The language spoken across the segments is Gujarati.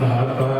Baba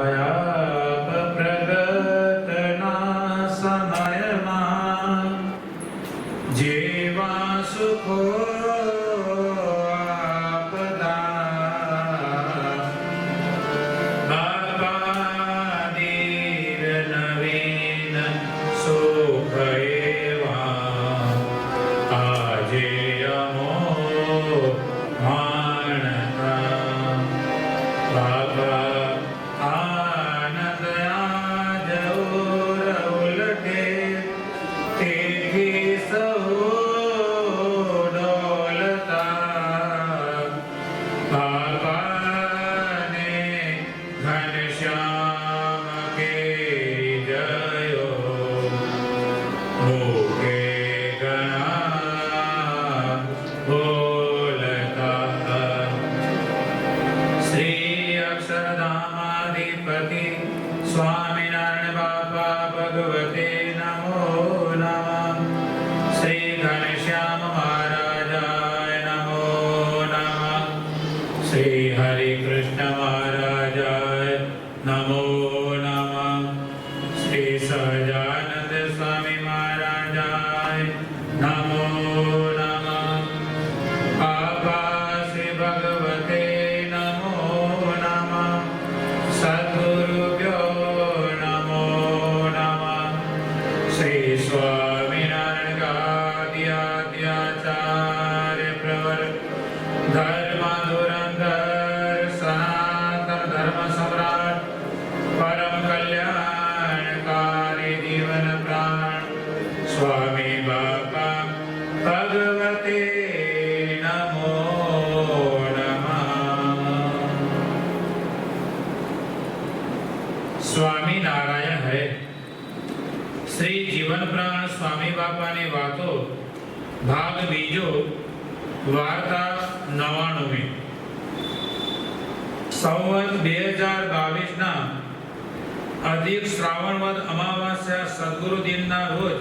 અધિક શ્રાવણવદ અમાવાસ્યા સદગુરુ દિનના રોજ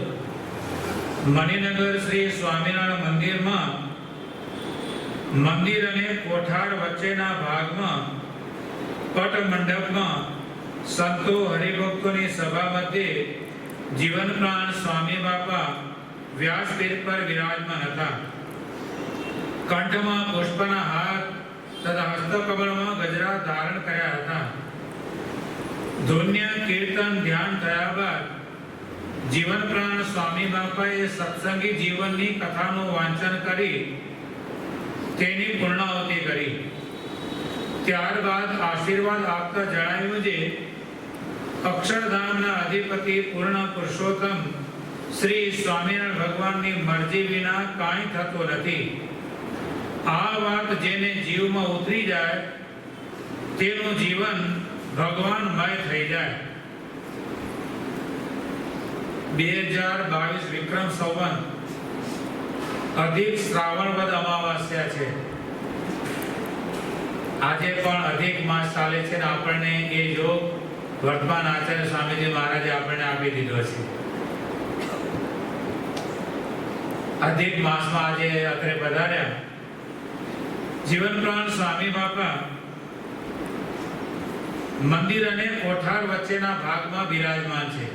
મણિનગર શ્રી સ્વામિનારાયણ મંદિરમાં મંદિર અને કોઠાર વચ્ચેના ભાગમાં પટ મંડપમાં સંતો હરિભક્તોની સભા મધ્યે જીવન પ્રાણ સ્વામી બાપા વ્યાસપીઠ પર વિરાજમાન હતા. કંઠમાં પુષ્પના હાર તથા હસ્તકમળમાં ગજરા ધારણ કર્યા હતા. ધુન્ય કીર્તન ધ્યાન થયા બાદ જીવન પ્રાણ સ્વામી બાપાએ સત્સંગી જીવનની કથાનું વાંચન કરી તેની પૂર્ણાહુતિ કરી. ત્યારબાદ આશીર્વાદ આપતા જણાવ્યું છે, અક્ષરધામના અધિપતિ પૂર્ણ પુરુષોત્તમ શ્રી સ્વામિનારાયણ ભગવાનની મરજી વિના કાંઈ થતું નથી. આ વાત જેને જીવમાં ઉતરી જાય, તેનું જીવન ભગવાનમય થઈ જાય. બે હજાર બાવીસ વિક્રમ સંવત અધિક શ્રાવણ વદ અમાવાસ્યા છે. આજે પણ અધિક માસ ચાલે છે ને આપણને એ યોગ વર્તમાન આચાર્ય સ્વામીજી મહારાજે આપણને આપી દીધો છે. અધિક માસમાં આજે અત્રે પધાર્યા. જીવન પ્રાણ સ્વામી બાપા મંદિર અને કોઠાર વચ્ચેના ભાગમાં બિરાજમાન છે.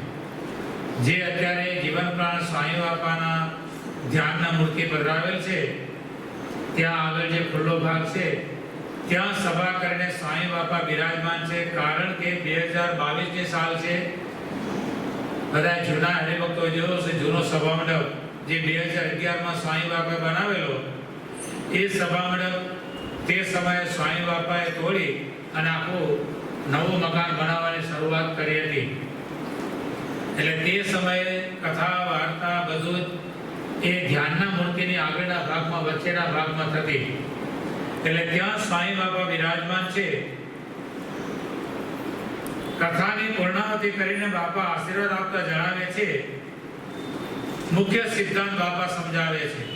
જે અત્યારે જીવન પ્રાણ સ્વામી બાપાના ધ્યાનના મૂર્તિ પધરાવેલ છે. ત્યાં આગળ જે ખુલ્લો ભાગ છે, ત્યાં સભા કરીને સ્વામી બાપા બિરાજમાન છે. કારણ કે બે હજાર બાવીસની સાલ છે, બધા જૂના હરિભક્તો જોયો છે, જૂનો સભા મંડપ જે બે હજાર અગિયારમાં સ્વામી બાપાએ બનાવેલો, એ સભા મંડપ તે સમયે સ્વામી બાપાએ તોડી અને આખું નવું મકાન બનાવવાની શરૂઆત કરી હતી. એટલે તે સમયે કથા, વાર્તા, બધું એ ધ્યાનના મૂર્તિની આગળના ભાગમાં, વચ્ચેના ભાગમાં થતી. એટલે ત્યાં સ્વામી બાબા વિરાજમાન છે. કથાની પૂર્ણાવતિ કરીને બાપા આશીર્વાદ આપતા જણાવે છે. મુખ્ય સિદ્ધાંત બાપા સમજાવે છે.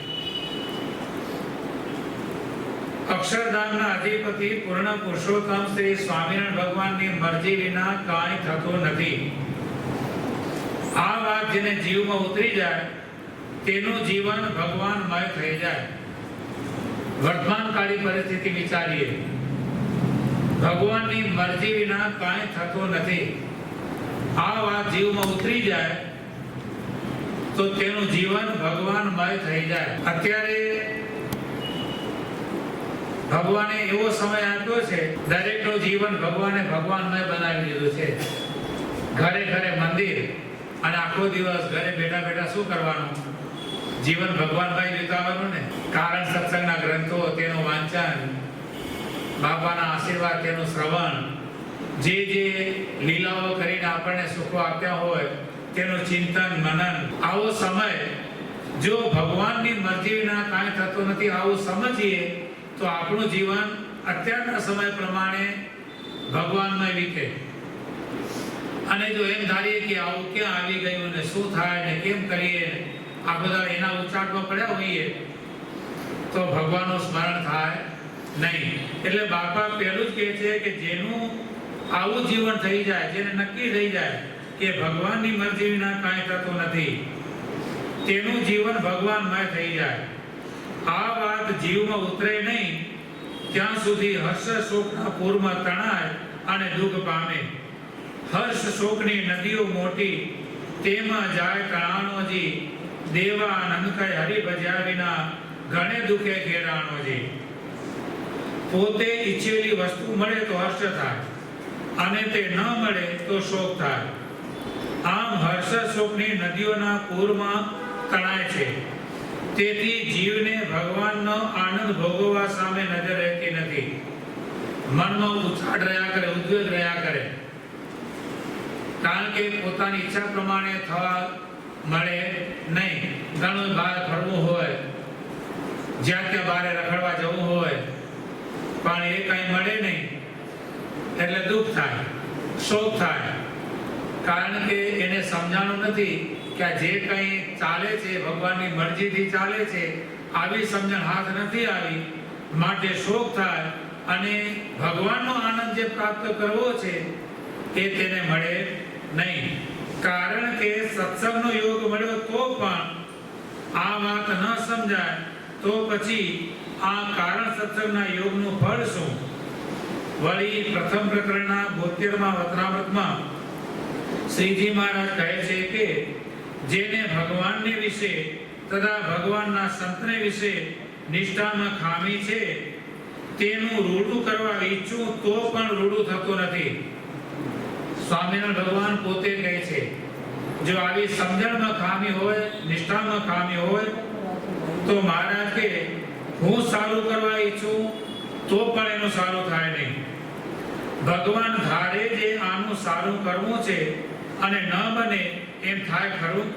અક્ષરધામના અધિપતિ પૂર્ણ પુરુષોત્તમ શ્રી સ્વામિનારાયણ ભગવાનની મરજી વિના કાંઈ થતું નથી. આ વાત જેને જીવમાં ઉતરી જાય, તેનું જીવન ભગવાનમય થઈ જાય. વર્તમાનકાળી પરિસ્થિતિ વિચારીએ. ભગવાનની મરજી વિના કાંઈ થતું નથી. આ વાત જીવમાં ઉતરી જાય, તો તેનું જીવન ભગવાનમય થઈ જાય. અત્યારે ભગવાને એવો સમય આપ્યો છે, દરેકનું જીવન ભગવાને ભગવાનમય બનાવી દીધું છે. ઘરે ઘરે મંદિર અને આખો દિવસ ઘરે બેઠા બેઠા શું કરવાનું? જીવન ભગવાનભાઈ વિતાવવાનું ને? કારણ સત્સંગના ગ્રંથો, તેનું વાંચન, બાપાના આશીર્વાદ, તેનું શ્રવણ. જે જે લીલાઓ કરીને આપણને સુખો આપ્યા હોય, તેનું ચિંતન, મનન. આવો સમય, જો ભગવાનની મરજી વિના કાંઈ થતું નથી, આવું સમજીએ તો આપણું જીવન અત્યારના સમય પ્રમાણે ભગવાનમાં વીતે અને જો એમ ધારીએ કે આવું ક્યાં આવી ગયું ને શું થાય ને કેમ કરીએ, આ બધા એના ઉચ્ચાટમાં પડ્યા હોઈએ, તો ભગવાનનું સ્મરણ થાય નહીં. એટલે બાપા પહેલું જ કહે છે કે જેનું આવું જીવન થઈ જાય, જેને નક્કી થઈ જાય કે ભગવાનની મરજી વિના કાંઈ થતું નથી, તેનું જીવન ભગવાનમય થઈ જાય. આ વાત જીવમાં ઉતરે નહીં. ત્યાં સુધી હર્ષ શોકના પૂરમાં તણાય અને દુઃખ પામે. હર્ષ શોકની નદીઓ મોટી, તેમાં જાય તણાણોજી દેવા આનંદ કઈ હરિ ભજ્યા વિના ઘણે દુખે ઘેરાણોજી પોતે ઈચ્છેલી વસ્તુ મળે તો હર્ષ થાય. અને તે ન મળે તો શોક થાય. આમ હર્ષ શોકની નદીઓના પૂરમાં તણાય છે. તેથી જીવને ભગવાનનો આનંદ ભોગવવા સામે નજર રહેતી નથી. મનમાં ઉછાળ રહ્યા કરે ઉદ્વેગ રહ્યા કરે. કારણ કે પોતાની ઈચ્છા પ્રમાણે થવા મળે નહીં. ઘણું બહાર ફરવું હોય, જ્યાં ત્યાં બહાર રખડવા જવું હોય, પણ એ કઈ મળે નહીં, એટલે દુઃખ થાય, શોક થાય. કારણ કે એને સમજાણું નથી કે જે કંઈ ચાલે છે ભગવાનની મરજીથી ચાલે છે આવી સમજણ હાથ નથી આવી, માટે શોક થાય અને ભગવાનનો આનંદ જે પ્રાપ્ત કરવો છે એ તેને મળે નહીં. કારણ કે સત્સંગનો યોગ મળ્યો તો પણ આ વાત ન સમજાય તો પછી આ કારણ સત્સંગના યોગનું ફળ શું? વળી પ્રથમ પ્રકરણના બોતેરમાં વતનામૃતમાં શ્રીજી મહારાજ કહે છે કે જેને ભગવાનને વિશે તથા ભગવાનના સંતને વિશે નિષ્ઠામાં ખામી છે, તેનું રૂડું કરવા ઈચ્છું તો પણ રૂડું થતું નથી. સ્વામિનારાયણ ભગવાન પોતે કહે છે, જો આવી સમજણમાં ખામી હોય, નિષ્ઠામાં ખામી હોય, તો મહારાજ કે હું સારું કરવા ઈચ્છું, તો પણ એનું સારું થાય નહીં. ભગવાન ધારે જે આનું સારું કરવું છે અને ન બને એમ થાય ખરું?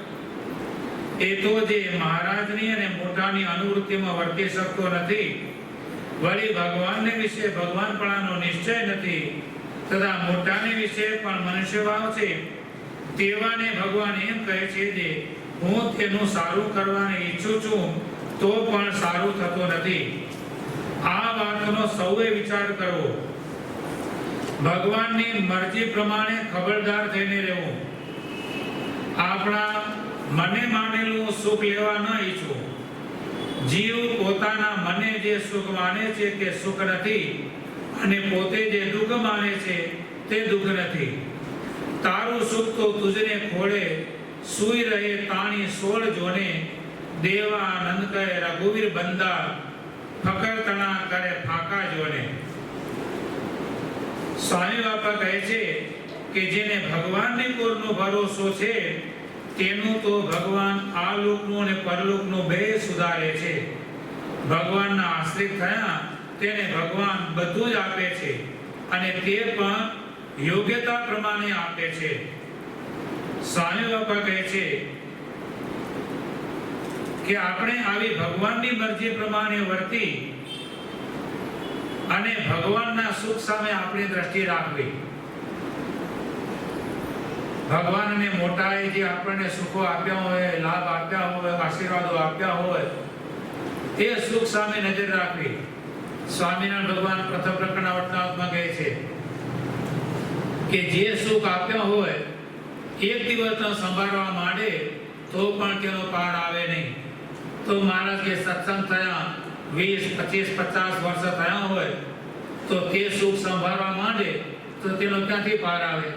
એ તો જે મહારાજની અને મોટાની અનુવૃત્તિમાં વર્તી શકતો નથી. વળી ભગવાનને વિશે ભગવાનપણાનો નિશ્ચય નથી, તથા મોટાને વિશે પણ મનુષ્ય ભાવ છે. તેવાને ભગવાન એમ કહે છે જે હું તેનું સારું કરવાને ઈચ્છું છું, તો પણ સારું થતું નથી. આ વાતનો સૌએ વિચાર કરવો. ભગવાનની મરજી પ્રમાણે ખબરદાર થઈને રહેવું. આપણા મને માનેલું સુખ લેવા ન ઈચ્છો. જીવ પોતાના મને જે સુખ માને છે તે સુખ નથી અને પોતે જે દુઃખ માને છે તે દુઃખ નથી. તારું સુખ તો તુજને ખોળે, સુઈ રહે તાણી સોળ જોને. દેવા આનંદ કહે રઘુવીર બંદા ફકર તણા કરે ફાકા જોને. સ્વામી બાપા કહે છે કે જેને ભગવાનની કોરનો ભરોસો છે તેનું તો ભગવાન આ લોકનું અને પરલોકનું બે સુધારે છે. ભગવાનના આશ્રિત થયા તેને ભગવાન બધું જ આપે છે અને તે પણ યોગ્યતા પ્રમાણે આપે છે. સ્વામી બાપા કહે છે કે આપણે આવી ભગવાનની મરજી પ્રમાણે વર્તી અને ભગવાનના સુખ સામે આપણી દ્રષ્ટિ રાખવી. ભગવાન અને મોટાએ જે આપણને સુખો આપ્યા હોય, લાભ આપ્યા હોય, આશીર્વાદો આપ્યા હોય, તે સુખ સામે નજર રાખવી. સ્વામિનારાયણ ભગવાન પ્રથમ પ્રકરણના વટનાવતમાં કહે છે કે જે સુખ આપ્યા હોય, એક દિવસ સંભાળવા માંડે, તો પણ તેનો પાર આવે નહીં. તો મહારાજ કે સત્સંગ થયા, વીસ, પચીસ, પચાસ વર્ષ થયા હોય, તો તે સુખ સંભાળવા માંડે, તો તેનો ક્યાંથી પાર આવે?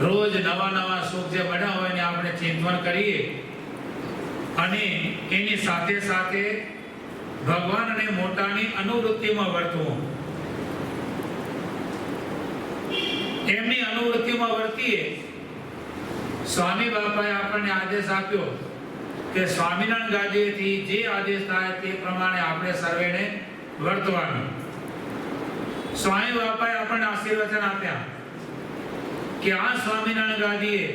રોજ નવા નવા સુખ જે બન્યા હોય એને આપણે ચિંતન કરીએ અને એની સાથે સાથે ભગવાન અને મોટાની અનુવૃત્તિમાં વર્તવું. એમની અનુવૃત્તિમાં વર્તીએ. સ્વામી બાપાએ આપણને આદેશ આપ્યો કે સ્વામિનારાયણ ગાદીએથી જે આદેશ થાય તે પ્રમાણે આપણે સર્વેને વર્તવાનું. સ્વામી બાપાએ આપણને આશીર્વચન આપ્યા. કે આ સ્વામિનારાયણ ગાદીએ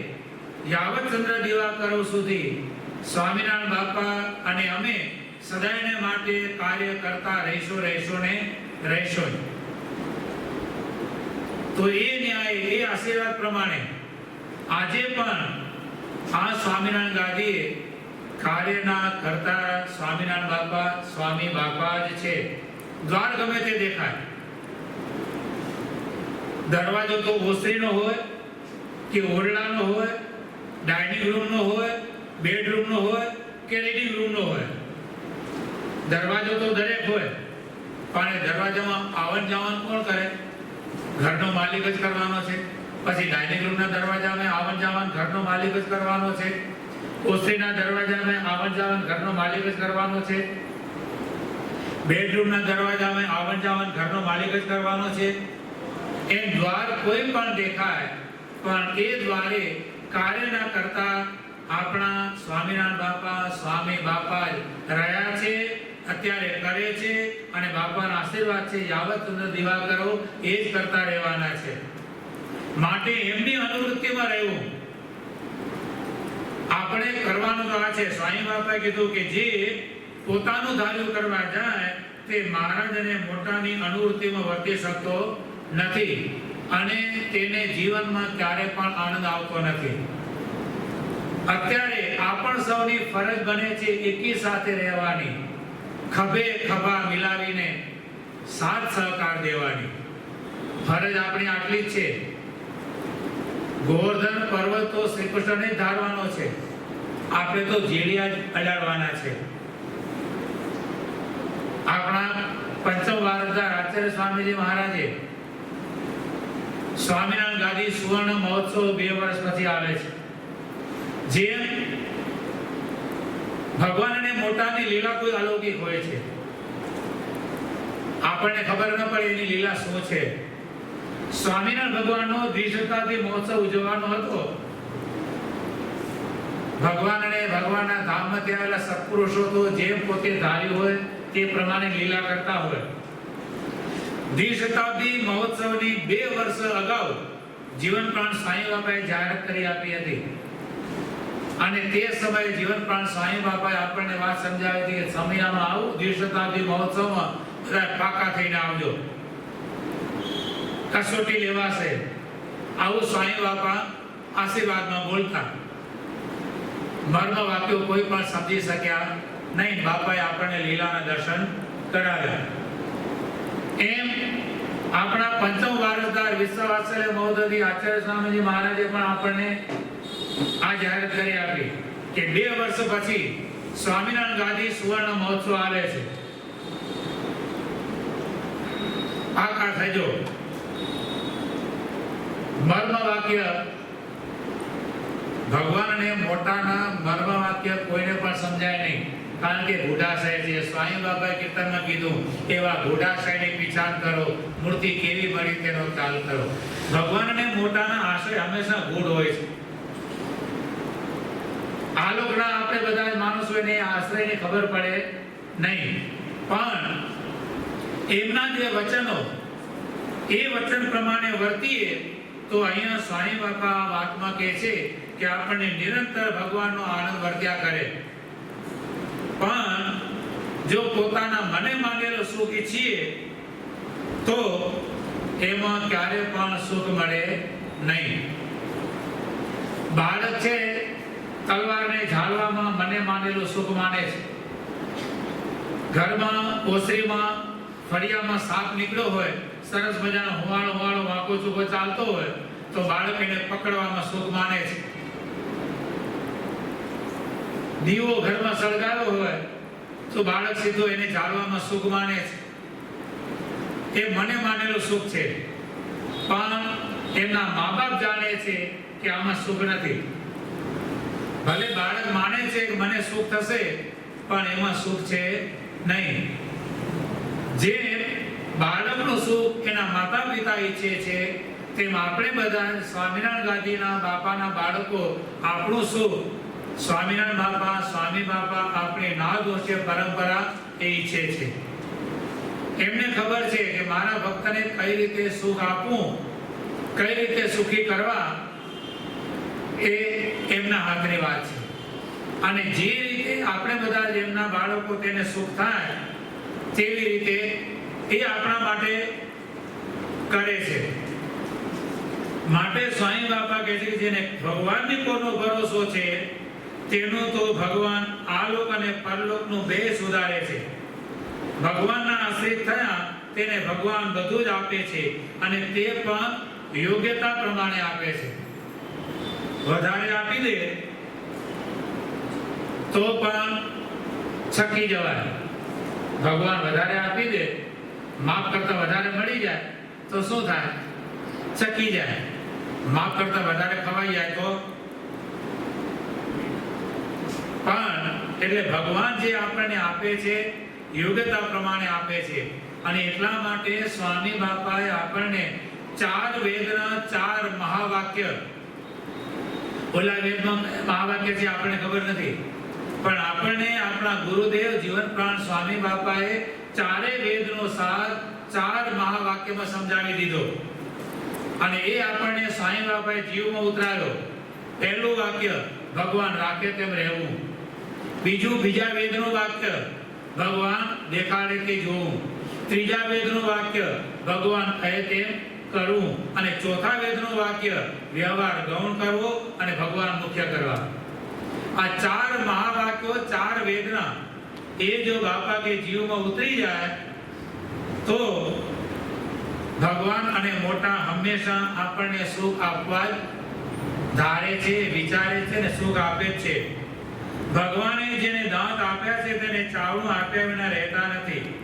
યાવત ચંદ્ર દિવાકરો સુધી સ્વામિનારાયણ બાપા અને અમે સદાયને માટે કાર્ય કરતા રહીશું રહીશું ને રહીશું તો એ ન્યાય, એ આશીર્વાદ પ્રમાણે આજે પણ આ સ્વામિનારાયણ ગાદીએ કાર્યના કરતા સ્વામિનારાયણ બાપા, સ્વામી બાપા જ છે. દ્વાર ગમે તે દેખાય. દરવાજો તો ઓસરીનો હોય કે ઓરડાનો હોય, ડાઇનિંગ રૂમનો હોય, બેડરૂમનો હોય કે રીડિંગ રૂમનો હોય. દરવાજો તો દરેક હોય, પણ એ દરવાજામાં આવન જાવન કોણ કરે? ઘરનો માલિક જ કરવાનો છે. પછી ડાઇનિંગ રૂમના દરવાજામાં આવન જાવન ઘરનો માલિક જ કરવાનો છે. ઓસરીના દરવાજામાં આવન જાવન ઘરનો માલિક જ કરવાનો છે. બેડરૂમના દરવાજામાં આવન જાવન ઘરનો માલિક જ કરવાનો છે. એમ દ્વાર કોઈ પણ દેખાય પણ એ દ્વારે કાર્યના કરતા આપણા સ્વામિનારાયણ બાપા, સ્વામી બાપા રહ્યા છે, અત્યારે કરે છે અને બાપાના આશીર્વાદ છે, યાવત સુંદર દીવા કરો એ જ કરતા રહેવાના છે. માટે એમની અનુવૃત્તિમાં રહેવું. આપણે કરવાનું તો આ છે. સ્વામી બાપાએ કીધું કે જે પોતાનું ધાર્યું કરવા જાય, તે મહારાજ અને મોટાની અનુવૃત્તિમાં વર્તી શકતો નથી. અને તેને જીવનમાં ક્યારે પણ આનંદ આવતો નથી. અત્યારે આપણ સૌની ફરજ બને છે એકી સાથે રહેવાની. ખભે ખભા મિલાવીને સાથ સહકાર દેવાની. ફરજ આપણી આટલી જ છે. ગોવર્ધન પર્વત તો શ્રી કૃષ્ણને ધારવાનો છે. આપણે તો જેડિયા જ અડાડવાના છે. આપણા પંચમ વારસદાર આચાર્ય સ્વામીજી મહારાજે સ્વામિનારાયણ ગાદી સુવર્ણ મહોત્સવ બે વર્ષ પછી આવે છે. જે ભગવાન અને મોટાની લીલા કોઈ અલૌકિક હોય છે. આપણને ખબર ન પડે એની લીલા શું છે. સ્વામિનારાયણ ભગવાનનો દ્વિશતાબ્દી મહોત્સવ ઉજવવાનો હતો. ભગવાન અને ભગવાનના ધામમાંથી આવેલા સત્પુરુષો તો જેમ પોતે ધાર્યું હોય તે પ્રમાણે લીલા કરતા હોય. દ્વિશતાબ્દી મહોત્સવની બે વર્ષ અગાઉ જીવન પ્રાણ સ્વામી બાપાએ જાહેરાત કરી આપી હતી. અને તે સમયે જીવન પ્રાણ સ્વામી બાપાએ આપણને વાત સમજાવી હતી કે સમયામાં આવું દ્વિશતાબ્દી મહોત્સવમાં બધા પાકા થઈને આવજો. કસોટી લેવાશે. આવું સ્વામી બાપા આશીર્વાદમાં બોલતા. મર્મ વાક્યો કોઈ પણ સમજી શક્યા નહીં. બાપાએ આપણને લીલાના દર્શન કરાવ્યા. એમ આપણા પંચમ વારસદાર વિશ્વવાત્સલ્ય મહોદય આચાર્ય સ્વામીજી મહારાજે પણ આપણને આ જાહેરાત કરી આપી કે બે વર્ષ પછી સ્વામિનારાયણ ગાદી સુવર્ણ મહોત્સવ આવે છે. આ આકાર થજો મર્મ વાક્ય ભગવાન અને મોટાના મર્મ વાક્ય કોઈને પણ સમજાય નહીં. કારણ કે છે સ્વામી બાબાએ કીર્તનમાં કીધું, એવા ગૂઢાશયની પીછાણ કરો, મૂર્તિ કેવી બની તેનો ખ્યાલ કરો. ભગવાનને મોટાના આશ્રય હંમેશા ગૂઢ હોય છે. આ લોકના આપણે બધા માણસો આશ્રયની ખબર પડે નહીં, પણ એમના જે વચનો, એ વચન પ્રમાણે વર્તીએ, તો અહીંયા સ્વામી બાપા વાતમાં કહે છે કે આપણને નિરંતર ભગવાનનો આનંદ વર્ત્યા કરે. પણ જો પોતાના મને માનેલો સુખ ઈચ્છીએ, તો એમાં ક્યારે પણ સુખ મળે નહીં. બાળક છે, તલવારને ઝાલવામાં મને માનેલું સુખ માને છે. ઘરમાં, ઓસરીમાં, ફળિયામાં સાપ નીકળ્યો હોય, સરસ મજાનો હુવાળો હુવાળો વાંકો ચૂકો ચાલતો હોય, તો બાળક એને પકડવામાં સુખ માને છે. દીવો ઘરમાં સળગાવ્યો હોય તો બાળક સીધો એને જાળવામાં સુખ માને છે. એ મને માનેલો સુખ છે. પણ એમના મા બાપ જાણે છે કે આમાં સુખ નથી. ભલે બાળક માને છે કે મને સુખ થશે, પણ એમાં સુખ છે નહીં. જે બાળકનું સુખ એના માતા પિતા ઈચ્છે છે, તેમ આપણે બધા સ્વામિનારાયણ ગાંધીના બાપાના બાળકો આપણું સુખ સ્વામિનારાયણ બાપા, સ્વામી બાપા, આપણી નાદોષે પરંપરા એ ઈચ્છે છે. એમને ખબર છે કે મારા ભક્તને કઈ રીતે સુખ આપવું, કઈ રીતે સુખી કરવા, એ એમના હાથની વાત છે. અને જે રીતે આપણે બધા જેમના બાળકો તેને સુખ થાય, તેવી રીતે એ આપણા માટે કરે છે. માટે સ્વામી બાપા કહે છે કે જેને ભગવાનની કોનો ભરોસો છે તેનો તો ભગવાન આલોક અને પરલોકનું બે સુધારે છે. ભગવાનના આશ્રિત થયા તેને ભગવાન બધું જ આપે છે અને તે પણ યોગ્યતા પ્રમાણે આપે છે. વધારે આપી દે તો પણ છકી જવાય. ભગવાન વધારે આપી દે, માફ કરતા વધારે મળી જાય, તો શું થાય? છકી જાય. માફ કરતા વધારે ખવાઈ જાય તો પણ એટલે ભગવાન જે આપણને આપે છે, યોગ્યતા પ્રમાણે આપે છે. અને એટલા માટે સ્વામી બાપાએ આપણને ચાર વેદના, ચાર મહાવાક્ય ઓલા વેદમાં મહાવાક્ય છે આપણને ખબર નથી. પણ આપણને આપણા ગુરુદેવ જીવન પ્રાણ સ્વામી બાપાએ ચારે વેદનો સાર, ચાર મહાવાક્યમાં સમજાવી દીધો. અને એ આપણને સ્વામી બાપાએ જીવમાં ઉતરાયો. પહેલું વાક્ય, ભગવાન રાખે તેમ રહેવું. બીજું બીજા વેદનું વાક્ય, ભગવાન દેખાડે તે જોવું ત્રીજા વેદનું વાક્ય, ભગવાન કહે તેમ કરવું અને ચોથા વેદનું વાક્ય, વ્યવહાર ગૌણ કરવો અને ભગવાન મુખ્ય કરવા. આ ચાર મહાવાક્યો, ચાર વેદના, એ જો બાપા કે જીવમાં ઉતરી જાય, તો ભગવાન અને મોટા હંમેશા આપણને સુખ આપવા ધારે છે, વિચારે છે ને સુખ આપે છે. ભગવાને જેને દાંત આપ્યા છે તેને ચાવણું આપ્યા વિના રહેતા નથી.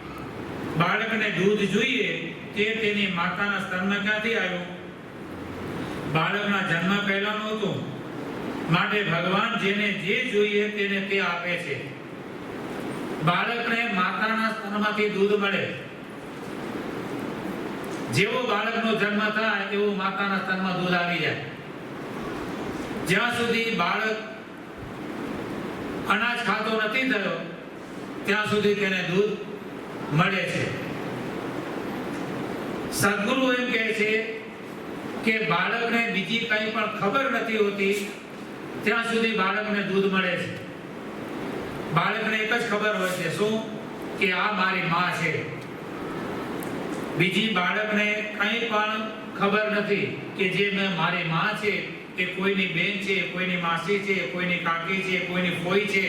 બાળકને દૂધ જોઈએ તે તેની માતાના સ્તનમાં ક્યાંથી આવ્યું. બાળકના જન્મ પહેલા નહોતું માટે ભગવાન જેને જે જોઈએ તેને તે આપે છે. બાળકને માતાના સ્તનમાંથી દૂધ મળે. જેવો બાળકનો જન્મ થાય એવું માતાના સ્તનમાં દૂધ આવી જાય. જ્યાં સુધી બાળક અનાજ ખાતો નથી થયો, ત્યાં સુધી તેને દૂધ મળે છે. સદગુરુ એમ કહે છે કે બાળકને બીજી કંઈ પણ ખબર નથી હોતી, ત્યાં સુધી બાળકને દૂધ મળે છે. બાળકને એક જ ખબર હોય છે, શું? કે આ મારી માં છે. બીજી બાળકને કંઈ પણ ખબર નથી કે જે મેં મારી માં છે એ કોઈની બેન છે, કોઈની માસી છે, કોઈની કાકી છે, કોઈની ફોઈ છે,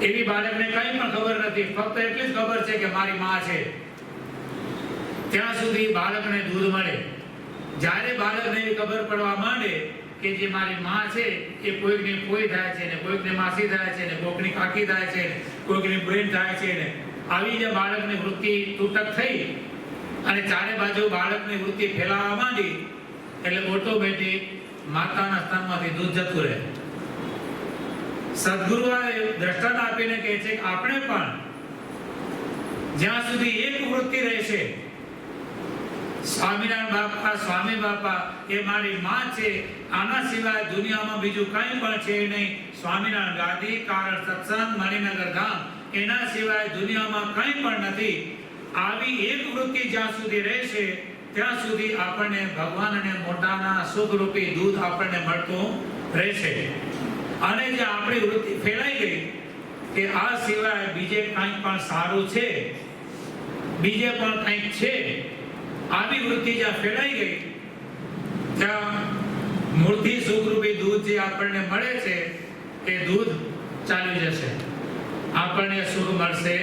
એવી બાળકને કંઈ પણ ખબર નથી. ફક્ત એટલી જ ખબર છે કે મારી માં છે. ત્યાં સુધી બાળકને દૂધ મળે. જ્યારે બાળકને એવી ખબર પડવા માંડે કે જે મારી માં છે, એ કોઈકને ફોઈ થાય છે ને કોઈકને માસી થાય છે ને કોઈકની કાકી થાય છે ને કોઈકની બેન થાય છે ને આવી જે બાળકની વૃત્તિ તૂટક થઈ અને ચારે બાજુ બાળકની વૃત્તિ ફેલાવા માંડી એટલે ઓટોમેટિક માતાના સ્તનમાંથી દૂધ જતું રહે. સદગુરુ દ્રષ્ટાંત આપીને કહે છે કે આપણે પણ જ્યાં સુધી એક વૃત્તિ રહેશે, સ્વામિનારાયણ બાપા, સ્વામી બાપા એ મારી માં છે, આના સિવાય દુનિયામાં બીજું કંઈ પણ છે નહીં. સ્વામિનારાયણ ગાદી, કારણ, સત્સંગ, મણિનગર ધામ, એના સિવાય દુનિયામાં કંઈ પણ નથી. આવી એક વૃત્તિ જ્યાં સુધી રહેશે ત્યાં સુધી આપણને ભગવાન અને મોટાના સુખરૂપી દૂધ આપણને મળતું રહેશે. અને જે આપણી વૃત્તિ ફેલાઈ ગઈ કે આ સિવાય બીજે કંઈક પણ સારું છે, બીજે પણ કંઈક છે, આવી વૃત્તિ જ્યાં ફેલાઈ ગઈ, ત્યાં મૂળથી સુખરૂપી દૂધ જે આપણને મળે છે એ દૂધ ચાલી જશે. આપણને સુખ મળશે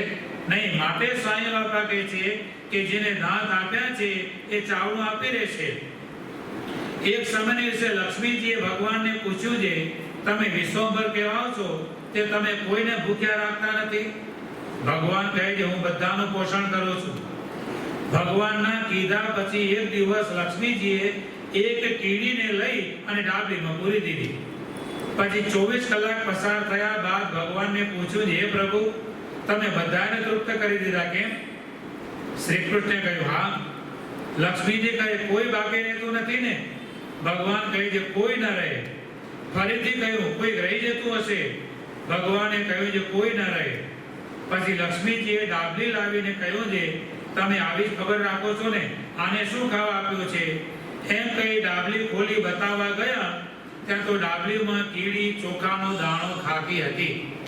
નહીં માટે સ્વામી બાપા કહે છે કે જેને દાંત આપ્યા છે, એ ચાવડું આપી રહેશે એક સમયને વિશે લક્ષ્મીજીએ ભગવાનને પૂછ્યું છે, તમે વિશ્વભર કહેવાઓ છો? તે તમે કોઈને ભૂખ્યા રાખતા નથી? ભગવાન કહે છે, હું બધાનું પોષણ કરું છું. ભગવાનના કીધા પછી એક દિવસ લક્ષ્મીજીએ એક કીડીને લઈ અને ડાબલીમાં પૂરી દીધી. પછી ચોવીસ કલાક પસાર થયા બાદ ભગવાનને પૂછ્યું, હે પ્રભુ તમે બધાને તૃપ્ત કરી દીધા કેમ શ્રી કૃષ્ણે કહ્યું, હા, લક્ષ્મીજી કહે, કોઈ બાકી રહેતું નથી ને? ભગવાન કહે છે, કોઈ ન રહે. ફરીથી કહ્યું, કોઈ રહી જતું હશે? ભગવાને કહ્યું છે, કોઈ ન રહે. પછી લક્ષ્મીજીએ ડાબલી લાવીને કહ્યું છે, તમે આવી ખબર રાખો છો ને, આને શું ખાવા આપ્યું છે? એમ કહી ડાબલી ખોલી બતાવવા ગયા, ત્યાં તો ડાબલીમાં કીડી ચોખાનો દાણો ખાકી હતી.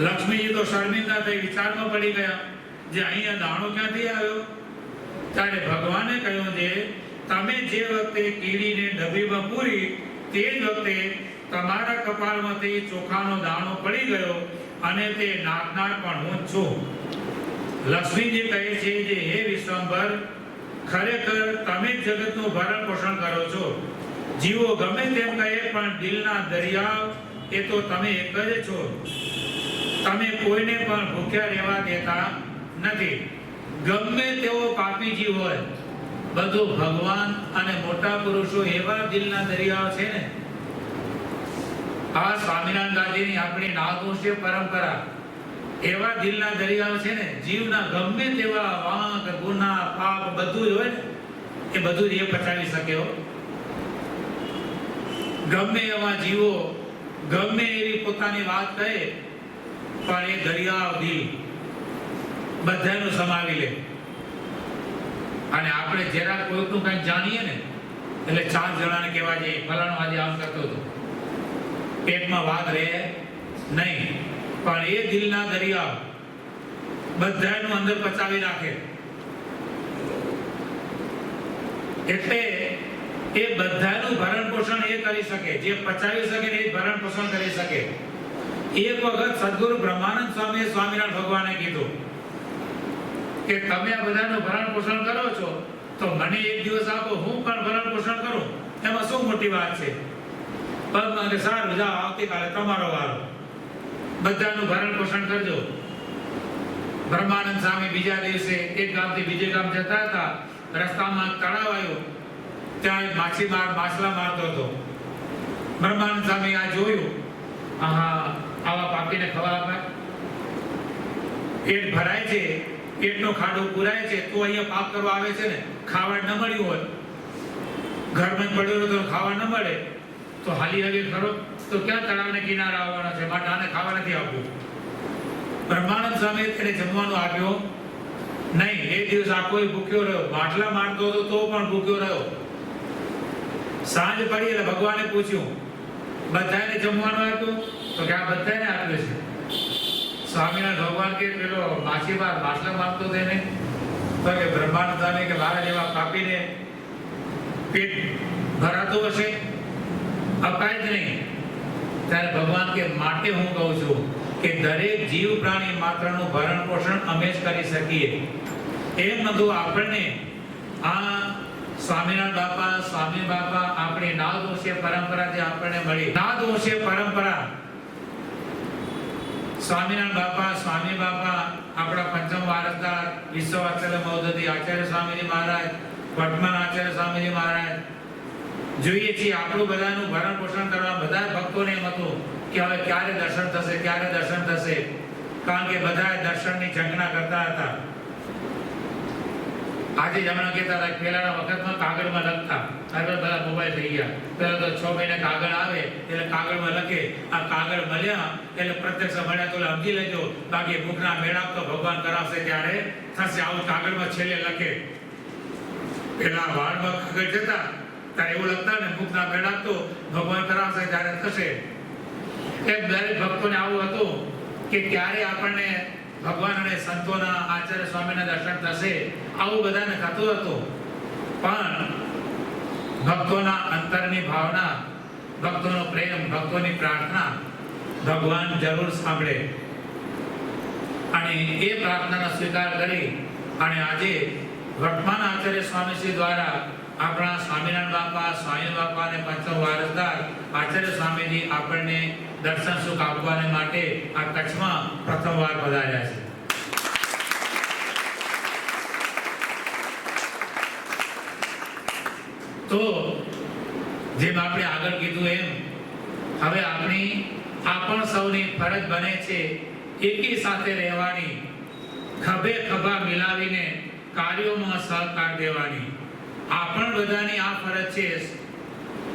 લક્ષ્મીજી તો શર્મિંદા થઈ વિચારમાં પડી ગયા. જે અહીંયા દાણો ક્યાંથી આવ્યો? ત્યારે ભગવાને કહ્યું છે તમે જે વખતે કીડીને ડબ્બીમાં પૂરી, તે જ વખતે તમારા કપાળમાંથી ચોખાનો દાણો પડી ગયો અને તે નાખનાર પણ હું છું. લક્ષ્મીજી કહે છે જે હે વિશ્વંભર, ખરેખર તમે જ જગતનું ભરણ પોષણ કરો છો. જીવો ગમે તેમ કહે, પણ દિલના દરિયા એ તો તમે એક જ છો. તમે કોઈને પણ ભૂખ્યા રહેવા દેતા નથી. ગમે તેવો પાપી જીવ હોય, બધું ભગવાન અને મોટા પુરુષો એવા દિલના દરિયાઓ છે ને. આ સ્વામિનારાયણ દાદીની આપણી નાગોષ્ય પરંપરા. એવા દિલના દરિયાઓ છે ને, જીવના ગમે તેવા વાંક, ગુના, પાપ બધું હોય એ બધું એ પચાવી શકે ગમે એવા જીવો, ગમે એવી પોતાની વાત કહે પણ એ દરિયા દિલ બધાનું સમાવી લે. અને આપણે જરા કોઈકનું કંઈક જાણીએ ને, એટલે ચાર જણાને કહેવા જઈએ, ફલાણો આજે આમ કરતો હતો. પેટમાં વાત રહે નહીં, પણ એ દિલના દરિયા બધાનું અંદર પચાવી રાખે એટલે એ બધાનું ભરણ પોષણ એ કરી શકે. જે પચાવી શકે ને એ ભરણ પોષણ કરી શકે. એક વખત સદગુરુ બ્રહ્માનંદ સ્વામીએ સ્વામિનારાયણ ભગવાને કીધું કે તમે આ બધાનું ભરણ પોષણ કરો છો, તો મને એક દિવસ આપો, હું પણ ભરણ પોષણ કરું. એમાં શું મોટી વાત છે? પણ મને સારું જાઓ આવતીકાલે તમારો વારો. બધાનું ભરણ પોષણ કરજો. બ્રહ્માનંદ સ્વામી બીજા દિવસે એક ગામથી બીજે ગામ જતા હતા. રસ્તામાં તળાવ આવ્યો. ત્યાં માછીમાર માછલા મારતો હતો. બ્રહ્માનંદ સ્વામી આ જોયું. આહા આવા પાકીને ખવા અપાય પેટ ભરાય છે, પેટનો ખાડો પુરાય છે, તો અહીંયા પાપ કરવા આવે છે ને ખાવા ન મળ્યું હોય. ઘરમાં પડ્યો તો ખાવા ન મળે. તો હાલી હાલી ખરો તો ક્યાં તળાવને કિનારે આવવાના છે? માટે આને ખાવા નથી આપવું બ્રહ્માનંદ સ્વામી તેને જમવાનું આપ્યો. નહીં એ દિવસ આખો ભૂખ્યો રહ્યો. માટલા મારતો હતો તો પણ ભૂખ્યો રહ્યો. સાંજ પડી એટલે ભગવાને પૂછ્યું, બધાને જમવાનું આપ્યું? તો કે આ બધાને આપ્યો છે. સ્વામિનારાયણ ભગવાન કે પેલો માછીમાર માછલા મારતો તેને તો કે બ્રહ્માંડ કે મારા જેવા કાપીને પેટ ભરાતું હશે? અપાય જ નહીં. ત્યારે ભગવાન કે માટે હું કહું છું કે દરેક જીવ પ્રાણી માત્રનું ભરણ પોષણ અમે જ કરી શકીએ. એમ બધું આપણને આ સ્વામિનારાયણ બાપા, સ્વામી બાપા આપણી નાદોષીય પરંપરા જે આપણને મળી. નાદોષીય પરંપરા સ્વામિનારાયણ બાપા, સ્વામી બાપા, આપણા પંચમ વારસદાર વિશ્વ આચાર્ય મહોદય આચાર્ય સ્વામીજી મહારાજ, વર્તમાન આચાર્ય સ્વામીજી મહારાજ. જોઈએ છીએ આપણું બધાનું ભરણ પોષણ કરવા બધા ભક્તોને એમ હતું કે હવે ક્યારે દર્શન થશે, ક્યારે દર્શન થશે? કારણ કે બધા દર્શનની ઝંખના કરતા હતા. આજે જ હમણાં કહેતા હતા પહેલાના વખતમાં કાગળમાં લખતા. હવે બધા મોબાઈલ થઈ ગયા. પહેલા તો છ મહિને કાગળ આવે, એટલે કાગળમાં લખે. આ કાગળ મળ્યા, એટલે પ્રત્યક્ષ મળ્યા તો સમજી લેજો. બાકી મુખના મેળાપ તો ભગવાન કરાવશે ત્યારે થશે. આવું કાગળમાં છેલ્લે લખે. પેલા વાળમાં કાગળ જતા, ત્યારે એવું લખતા ને મુખના મેળાપ તો ભગવાન કરાવશે ત્યારે થશે. એમ દરેક ભક્તોને આવું હતું કે ક્યારે આપણને ભગવાન અને સંતોના આચાર્ય સ્વામીના દર્શન થશે. આવું બધાને થતું હતું. પણ ભક્તોના અંતરની ભાવના, ભક્તોનો પ્રેમ, ભક્તોની પ્રાર્થના ભગવાન જરૂર સાંભળે. અને એ પ્રાર્થનાનો સ્વીકાર કરી અને આજે વર્તમાન આચાર્ય સ્વામીશ્રી દ્વારા આપણા સ્વામિનારાયણ બાપા, સ્વામી બાપા અને પાંચો વારસદાર આચાર્ય સ્વામીજી આપણને દર્શન સુખ આપવાને માટે આ કચ્છમાં પ્રથમવાર પધાર્યા છે. તો જેમ આપણે આગળ કીધું એમ, હવે આપણી આપણ સૌની ફરજ બને છે એકી સાથે રહેવાની, ખભે ખભા મિલાવીને કાર્યોમાં સહકાર દેવાની. આપણ બધાની આ ફરજ છે.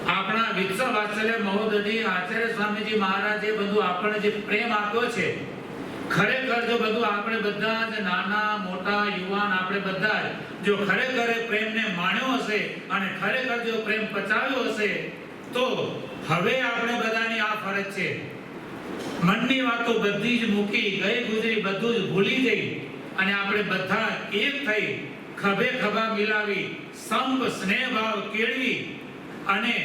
આપણા વિશ્વ વાત્સલ્ય મહોદધી આચાર્ય સ્વામીજી મહારાજે બધું આપણને જે પ્રેમ આપ્યો છે, ખરેખર જો બધું આપણે બધા જ નાના, મોટા યુવાન આપણે બધા જો ખરેખર પ્રેમને માણ્યો હશે અને ખરેખર જો પ્રેમ પચાવ્યો હશે, તો હવે આપણે બધાની આ ફરજ છે. મનની વાતો બધી જ મૂકી, ગઈ ગુજરી બધું જ ભૂલી જઈ અને આપણે બધા એક થઈ ખભે ખભા મિલાવી, સંપ સ્નેહ ભાવ કેળવી અને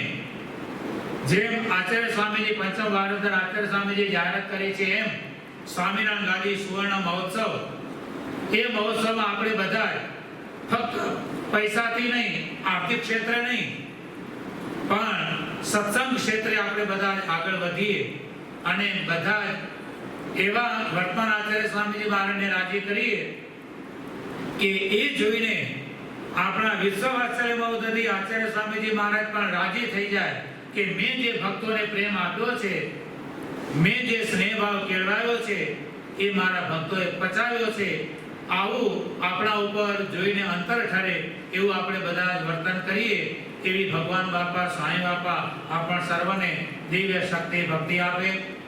જેમ આચાર્ય સ્વામીજી પંચમ વારંવાર આચાર્ય સ્વામીજી જાહેરાત કરી છે, એમ સ્વામિનારાયણ ગાદી સુવર્ણ મહોત્સવ. એ મહોત્સવમાં આપણે બધા ફક્ત પૈસાથી નહીં, આર્થિક ક્ષેત્રે નહીં, પણ સત્સંગ ક્ષેત્રે આપણે બધા આગળ વધીએ અને બધા એવા વર્તમાન આચાર્ય સ્વામીજી મહારાજને રાજી કરીએ કે એ જોઈને આપણા વિશ્વવાત્સલ્ય મહોદય આચાર્ય સ્વામીજી મહારાજ પણ રાજી થઈ જાય કે મેં જે ભક્તોને પ્રેમ આપ્યો છે, મેં જે સ્નેહ ભાવ કેળવાયો છે, એ મારા ભક્તોએ પચાવ્યો છે. આવું આપણા ઉપર જોઈને અંતર ઠરે એવું આપણે બધા જ વર્તન કરીએ એવી ભગવાન બાપા, સ્વામી બાપા આપણ સર્વને દિવ્ય શક્તિ ભક્તિ આપે.